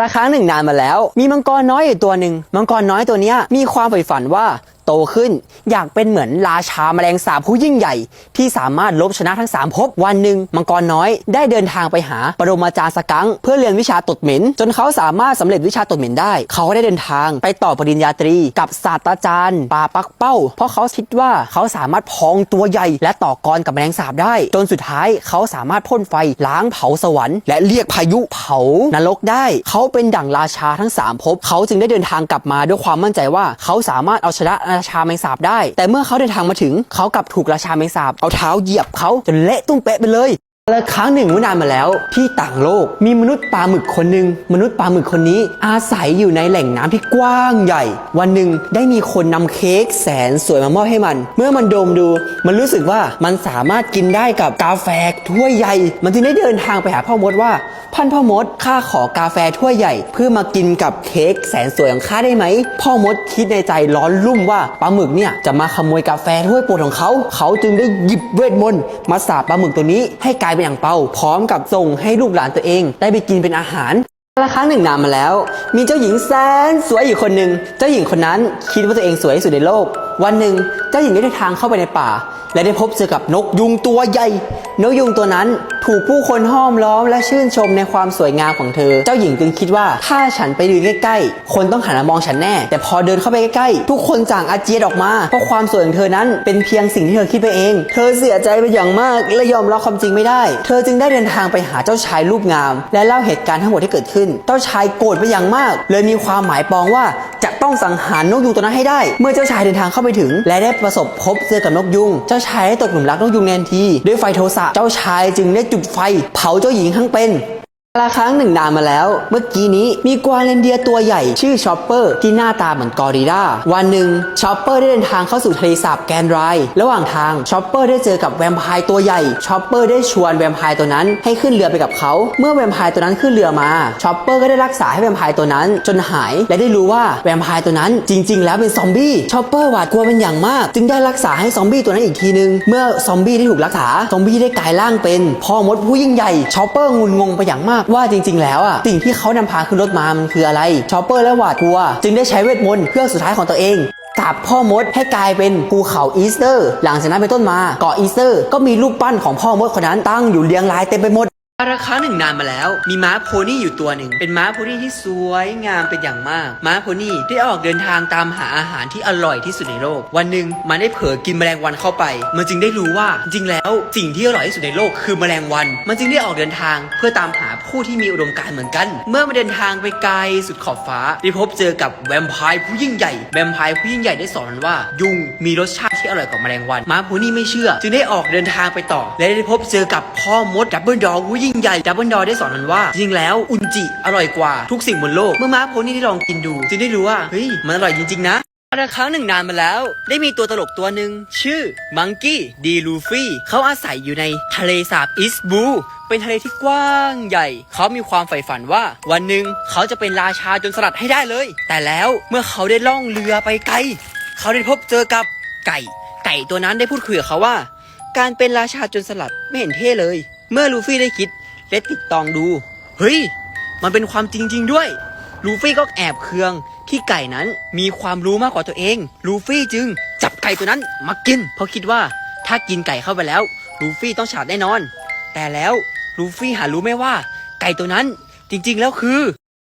ราครั้งหนึ่งนานมาแล้ว มีมังกรน้อยอยู่ตัวหนึ่งมังกรน้อยตัวเนี้ยมีความใฝ่ฝันว่า โตขึ้น อยากเป็นเหมือนราชาแมลงสาบผู้ยิ่งใหญ่ ที่สามารถลบชนะทั้งสามภพวันหนึ่งมังกรน้อย ได้เดินทางไปหาปรมาจารย์สกัง เพื่อเรียนวิชาตดเหม็น จนเขาสามารถสำเร็จวิชาตดเหม็นได้ เขาได้เดินทางไปต่อปริญญาตรี กับศาสตราจารย์ปาปักเป้า เพราะเขาคิดว่าเขาสามารถพองตัวใหญ่ และต่อกรกับแมลงสาบได้ จนสุดท้ายเขาสามารถพ่นไฟล้างเผาสวรรค์และเรียกพายุเผานรกได้ เขาเป็นดั่งราชาทั้งสามภพเขาจึงได้เดินทางกลับมาด้วยความมั่นใจว่าเขาสามารถเอาชนะราชาแมงสาบได้ แต่เมื่อเขาเดินทางมาถึงเขากลับถูกราชาแมงสาบเอาเท้าเหยียบเขาจนเละตุ้มเป๊ะไปเลย และครั้งหนึ่งเมื่อนานมาแล้วที่ต่างโลกมีมนุษย์ปลาหมึกคนหนึ่งมนุษย์ปลาหมึกคนนี้ อาศัยอยู่ในแหล่งน้ำที่กว้างใหญ่ วันหนึ่งได้มีคนนำเค้กแสนสวยมามอบให้มัน เมื่อมันดมดู มันรู้สึกว่ามันสามารถกินได้กับกาแฟถ้วยใหญ่ มันจึงได้เดินทางไปหาพ่อมดว่าพันพ่อมดข้าขอกาแฟถ้วยใหญ่ เพื่อมากินกับเค้กแสนสวยของข้าได้ไหมพ่อมดคิดในใจร้อนรุ่มว่าปลาหมึกเนี่ยจะมาขโมยกาแฟถ้วยโปรดของเขา เขาจึงได้หยิบเวทมนต์มาสาบปลาหมึกตัวนี้ให้กลายเป็นอย่างเปาพร้อมกับส่งให้ลูกหลานตัวเอง ได้ไปกินเป็นอาหารละครั้งหนึ่งนานมาแล้ว มีเจ้าหญิงแสนสวยอยู่คนหนึ่งเจ้าหญิงคนนั้นคิดว่าตัวเองสวยที่สุดในโลก วันหนึ่งเจ้าหญิงได้เดินทางเข้าไปในป่า และได้พบเจอกับนกยุงตัวใหญ่ นกยุงตัวนั้น ถูกผู้คนห้อมล้อมและชื่นชมในความสวยงามของเธอ เจ้าหญิงจึงคิดว่าถ้าฉันไปยืนใกล้ๆ คนต้องหันมามองฉันแน่ แต่พอเดินเข้าไปใกล้ๆ ทุกคนจางอาเจียนออกมา เพราะความสวยของเธอนั้นเป็นเพียงสิ่งที่เธอคิดไปเอง เธอเสียใจเป็นอย่างมากและยอมรับความจริงไม่ได้ เธอจึงได้เดินทางไปหาเจ้าชายรูปงาม และเล่าเหตุการณ์ทั้งหมดที่เกิดขึ้น เจ้าชายโกรธไปอย่างมาก เลยมีความหมายปองว่า ต้องสังหารนกยุงตัวนั้นให้ได้ เมื่อเจ้าชายเดินทางเข้าไปถึง และได้ประสบพบเจอกับนกยุง เจ้าชายได้ตกหลุมรักนกยุงแนนที ด้วยไฟโทสะ เจ้าชายจึงได้จุดไฟ เผาเจ้าหญิงทั้งเป็น กาครั้งหนึ่งนานมาแล้ว เมื่อกี้นี้มีกวางเรนเดียตัวใหญ่ชื่อชอปเปอร์ที่หน้าตาเหมือนกอริลลาวันหนึ่งชอปเปอร์ได้เดินทางเข้าสู่ทะเลสาบแกนไรด์ระหว่างทางชอปเปอร์ได้เจอกับแวมไพร์ตัวใหญ่ชอปเปอร์ได้ชวนแวมไพร์ตัวนั้นให้ขึ้นเรือไปกับเขา เมื่อแวมไพร์ตัวนั้นขึ้นเรือมาชอปเปอร์ก็ได้รักษาให้แวมไพร์ตัวนั้นจนหายและได้รู้ว่าแวมไพร์ตัวนั้นจริง ๆ แล้วเป็นซอมบี้ชอปเปอร์หวาดกลัวเป็นอย่างมาก จึงได้รักษาให้ซอมบี้ตัวนั้นอีกทีนึงเมื่อซอมบี้ได้ถูกรักษาซอมบี้ได้กลายร่างเป็นพ่อมดผู้ยิ่งใหญ่ชอปเปอร์งุนงงไปอย่างมากว่าจริง ๆ แล้วอะสิ่งที่เขานำพาขึ้นรถมามันคืออะไรชอปเปอร์และหวาดกลัว จึงได้ใช้เวทมนต์เครื่องสุดท้ายของตัวเองกับพ่อมดให้กลายเป็นภูเขาอีสเตอร์ หลังจากนั้นเป็นต้นมาเกาะอีสเตอร์ ก็มีรูปปั้นของพ่อมดคนนั้นตั้งอยู่เรียงรายเต็มไปหมด อาราคาหนึ่งนานมาแล้ว มีม้าโพนี่อยู่ตัวหนึ่ง เป็นม้าโพนี่ที่สวยงามเป็นอย่างมาก ม้าโพนี่ได้ออกเดินทางตามหาอาหารที่อร่อยที่สุดในโลก วันหนึ่งมันได้เผลอกินแมลงวันเข้าไป มันจึงได้รู้ว่าจริงแล้วสิ่งที่อร่อยที่สุดในโลกคือแมลงวัน มันจึงได้ออกเดินทางเพื่อตามหาผู้ที่มีอุดมการเหมือนกัน เมื่อมาเดินทางไปไกลสุดขอบฟ้าได้พบเจอกับแวมไพร์ผู้ยิ่งใหญ่ แวมไพร์ผู้ยิ่งใหญ่ได้สอนว่า ยุงมีรสชาติที่อร่อยกว่าแมลงวัน ม้าโพนี่ไม่เชื่อ จึงได้ออกเดินทางไปต่อ และได้พบเจอกับพ่อมดดับเบิลดอผู้ยิ่งใหญ่ดับเบิลดอได้สอนมันว่า จริงแล้วอุนจิอร่อยกว่าทุกสิ่งบนโลก เมื่อม้าโพนี่ได้ลองกินดู จึงได้รู้ว่าเฮ้ยมันอร่อยจริงๆนะแต่ครั้งหนึ่งนานมาแล้ว ได้มีตัวตลกตัวหนึ่งชื่อมังกี้ดีลูฟี่เขาอาศัยอยู่ในทะเลสาบอิสบู เป็นทะเลที่กว้างใหญ่ เขามีความใฝ่ฝันว่า วันหนึ่งเขาจะเป็นราชาจนสลัดให้ได้เลย แต่แล้วเมื่อเขาได้ล่องเรือไปไกล เขาได้พบเจอกับไก่ ไก่ตัวนั้นได้พูดคุยกับเขาว่า การเป็นราชาจนสลัดไม่เห็นเท่เลย เมื่อลูฟี่ได้คิดและติดตองดู เฮ้ย มันเป็นความจริงจริงๆด้วย ลูฟี่ก็แอบเคืองที่ไก่นั้นมีความรู้มากกว่าตัวเอง ลูฟี่จึงจับไก่ตัวนั้นมากิน เพราะคิดว่าถ้ากินไก่เข้าไปแล้ว ลูฟี่ต้องฉลาดแน่นอน แต่แล้วลูฟี่หารู้ไหมว่า ไก่ตัวนั้นจริงๆแล้วคือ